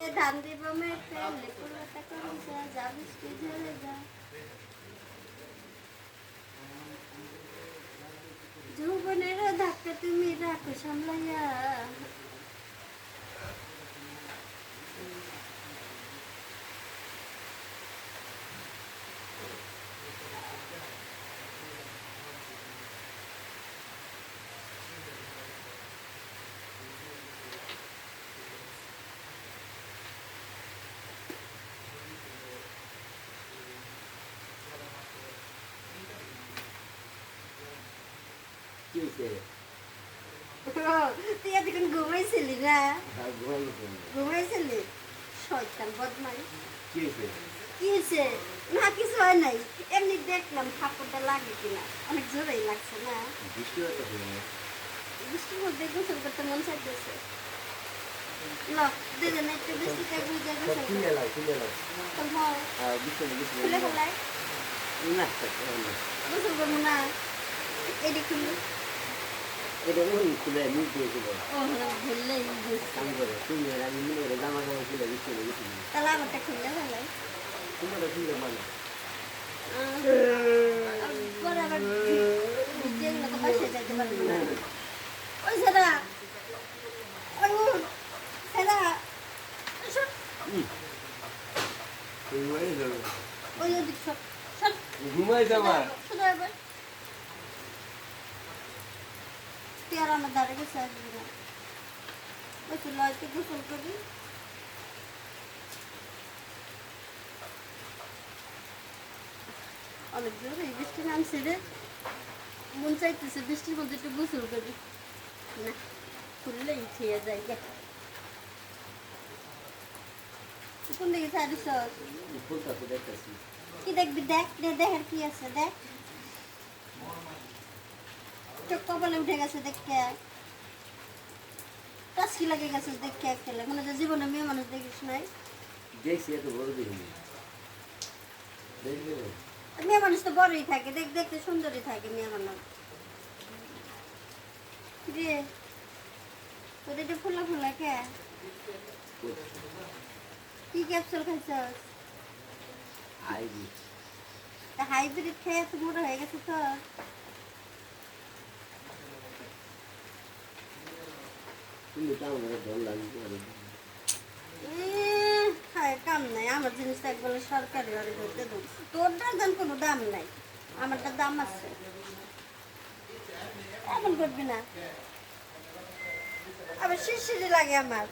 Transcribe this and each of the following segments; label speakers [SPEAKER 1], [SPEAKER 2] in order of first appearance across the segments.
[SPEAKER 1] ধান দিব মেখে লেপুরাটা করি যা যা বৃষ্টি ঝরে যা। যৌবনের ধাক্কা তুমি রাখো, সামলাইয়া
[SPEAKER 2] কি হয়েছে
[SPEAKER 1] তুই এতক্ষণ ঘুমাইছিলি না?
[SPEAKER 2] গেছে
[SPEAKER 1] ঘুমাইছিলি? শয়তান বদমাই
[SPEAKER 2] কি হয়েছে
[SPEAKER 1] কি হয়েছে না কিছু হয় নাই। এমনি দেখলাম ঠাকুরটা লাগে কিনা। অনেক জোরেই লাগছে না।
[SPEAKER 2] বৃষ্টি না
[SPEAKER 1] বৃষ্টির মধ্যে গোসল করতে মন চাইতেছে। হয়
[SPEAKER 2] না থাকবে না
[SPEAKER 1] গোসল করব না এটি
[SPEAKER 2] ওই খুলে নিচ দিয়ে খুলে
[SPEAKER 1] ও ভুললেই বুঝছি
[SPEAKER 2] কাম করে তুমি আর আমি মিলে করে জামা কাপড় খুলে বৃষ্টি
[SPEAKER 1] তাহলে আমারটা খুলে ফেলাই
[SPEAKER 2] তোমরা খুলে
[SPEAKER 1] যেগুলো তো বাসায় যাইতে পারব না ওই সেরা ওই উঠ, সেরা সর,
[SPEAKER 2] ঘুমাই যাবে
[SPEAKER 1] আর আমার ধারে গেছে আসবি না বলছি লয়কে গোসল করি। অনেক জোরে এই বৃষ্টি নামছে রে। মন চাইতেছে বৃষ্টির মধ্যে একটু গোসল করি। না খুললেই খেয়ে যায় কোন দিকে
[SPEAKER 2] দেখতেছি।
[SPEAKER 1] কি দেখবি? দেখ দেখার কি আছে দেখ। চোখ কপালে উঠে গেছে দেখে কাশি লাগে গেছে দেখে খেলে মনে জীবনে মেয়ে মানুষ দেখিস নাই।
[SPEAKER 2] দেখছি এত বড় দেখিনি।
[SPEAKER 1] মেয়ে মানুষ তো বড়ই থাকে দেখ দেখতে সুন্দরই থাকে মেয়ে মানুষ। রে তোর এটা ফুলা ফুলা কে? কি ক্যাপসুল খাইছস? হাইব্রিড খেয়ে এত মোটা হয়ে গেছে তো।
[SPEAKER 2] তুমি তো আমার ধর লাগবে
[SPEAKER 1] উম, কাম নাই। আমার জিনিসটা সরকারি ধরতে তোরটার দাম কোনো দাম নাই। আমারটার দাম আছে। করবি না। আবার শিরশিরি লাগে আমার।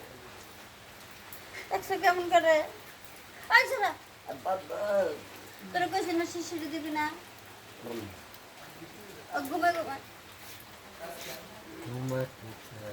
[SPEAKER 1] কেমন করে? না
[SPEAKER 2] বাবা
[SPEAKER 1] তোরা কইছি না শিরশিরি দিবি না। ঘুমাই
[SPEAKER 2] ঘুমাচ্ছে